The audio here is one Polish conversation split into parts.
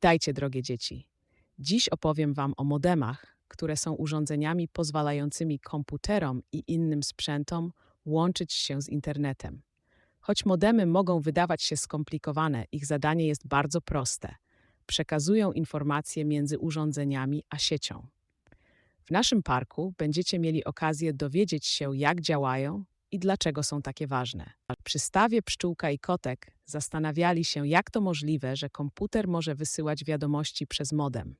Witajcie, drogie dzieci. Dziś opowiem Wam o modemach, które są urządzeniami pozwalającymi komputerom i innym sprzętom łączyć się z internetem. Choć modemy mogą wydawać się skomplikowane, ich zadanie jest bardzo proste. Przekazują informacje między urządzeniami a siecią. W naszym parku będziecie mieli okazję dowiedzieć się, jak działają i dlaczego są takie ważne. Przy stawie pszczółka i kotek zastanawiali się, jak to możliwe, że komputer może wysyłać wiadomości przez modem.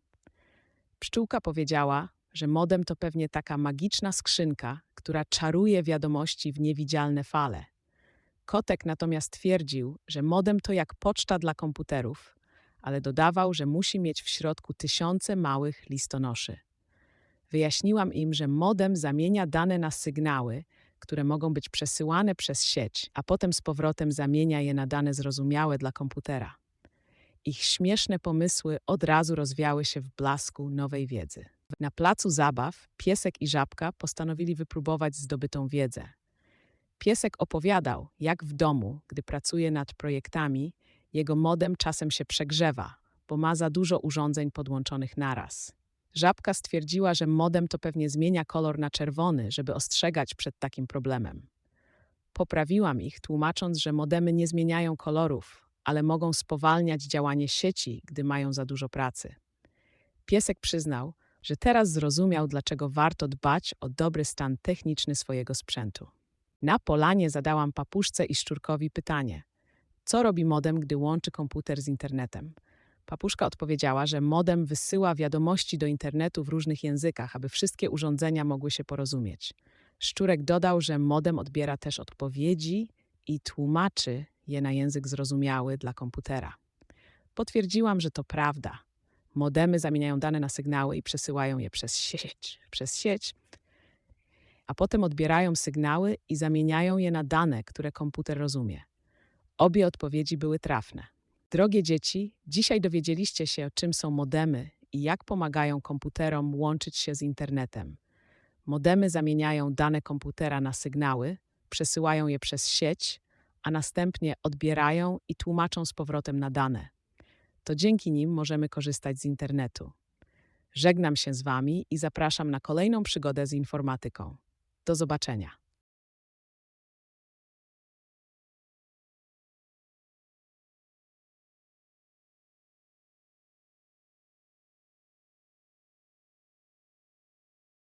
Pszczółka powiedziała, że modem to pewnie taka magiczna skrzynka, która czaruje wiadomości w niewidzialne fale. Kotek natomiast twierdził, że modem to jak poczta dla komputerów, ale dodawał, że musi mieć w środku tysiące małych listonoszy. Wyjaśniłam im, że modem zamienia dane na sygnały, które mogą być przesyłane przez sieć, a potem z powrotem zamienia je na dane zrozumiałe dla komputera. Ich śmieszne pomysły od razu rozwiały się w blasku nowej wiedzy. Na placu zabaw piesek i żabka postanowili wypróbować zdobytą wiedzę. Piesek opowiadał, jak w domu, gdy pracuje nad projektami, jego modem czasem się przegrzewa, bo ma za dużo urządzeń podłączonych naraz. Żabka stwierdziła, że modem to pewnie zmienia kolor na czerwony, żeby ostrzegać przed takim problemem. Poprawiłam ich, tłumacząc, że modemy nie zmieniają kolorów, ale mogą spowalniać działanie sieci, gdy mają za dużo pracy. Piesek przyznał, że teraz zrozumiał, dlaczego warto dbać o dobry stan techniczny swojego sprzętu. Na polanie zadałam papuszce i szczurkowi pytanie: co robi modem, gdy łączy komputer z internetem? Papuszka odpowiedziała, że modem wysyła wiadomości do internetu w różnych językach, aby wszystkie urządzenia mogły się porozumieć. Szczurek dodał, że modem odbiera też odpowiedzi i tłumaczy je na język zrozumiały dla komputera. Potwierdziłam, że to prawda. Modemy zamieniają dane na sygnały i przesyłają je przez sieć, przez sieć, a potem odbierają sygnały i zamieniają je na dane, które komputer rozumie. Obie odpowiedzi były trafne. Drogie dzieci, dzisiaj dowiedzieliście się, czym są modemy i jak pomagają komputerom łączyć się z internetem. Modemy zamieniają dane komputera na sygnały, przesyłają je przez sieć, a następnie odbierają i tłumaczą z powrotem na dane. To dzięki nim możemy korzystać z internetu. Żegnam się z Wami i zapraszam na kolejną przygodę z informatyką. Do zobaczenia.